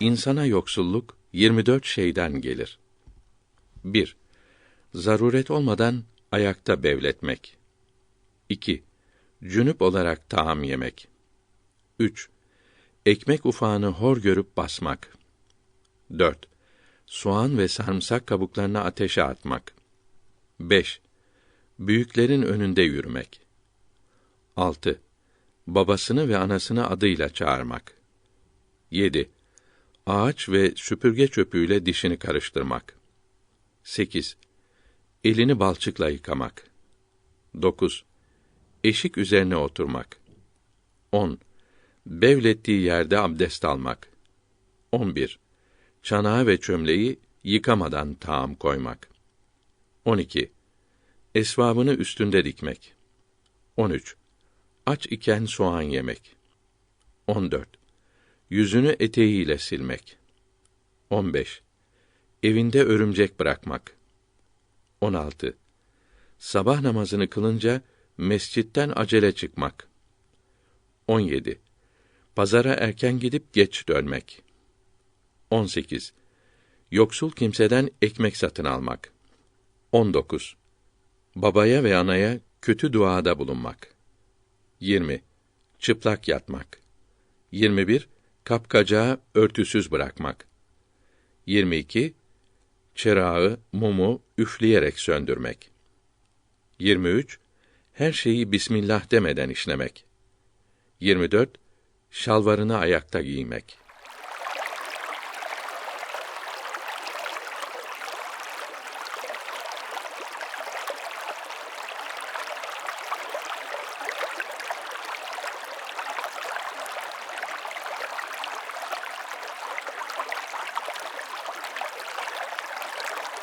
İnsana yoksulluk 24 şeyden gelir. 1. Zaruret olmadan ayakta bevletmek. 2. Cünüp olarak taam yemek. 3. Ekmek ufağını hor görüp basmak. 4. Soğan ve sarımsak kabuklarını ateşe atmak. 5. Büyüklerin önünde yürümek. 6. Babasını ve anasını adıyla çağırmak. 7. Ağaç ve süpürge çöpüyle dişini karıştırmak. 8. Elini balçıkla yıkamak. 9. Eşik üzerine oturmak. 10. Bevlettiği yerde abdest almak. 11. Çanağı ve çömleği yıkamadan taam koymak. 12. Esvabını üstünde dikmek. 13. Aç iken soğan yemek. 14. Yüzünü eteğiyle silmek. 15. Evinde örümcek bırakmak. 16. Sabah namazını kılınca mescitten acele çıkmak. 17. Pazara erken gidip geç dönmek. 18. Yoksul kimseden ekmek satın almak. 19. Babaya ve anaya kötü duada bulunmak. 20. Çıplak yatmak. 21. Kapkacağı örtüsüz bırakmak. 22. Çırağı, mumu üfleyerek söndürmek. 23. Her şeyi bismillah demeden işlemek. 24. Şalvarını ayakta giymek.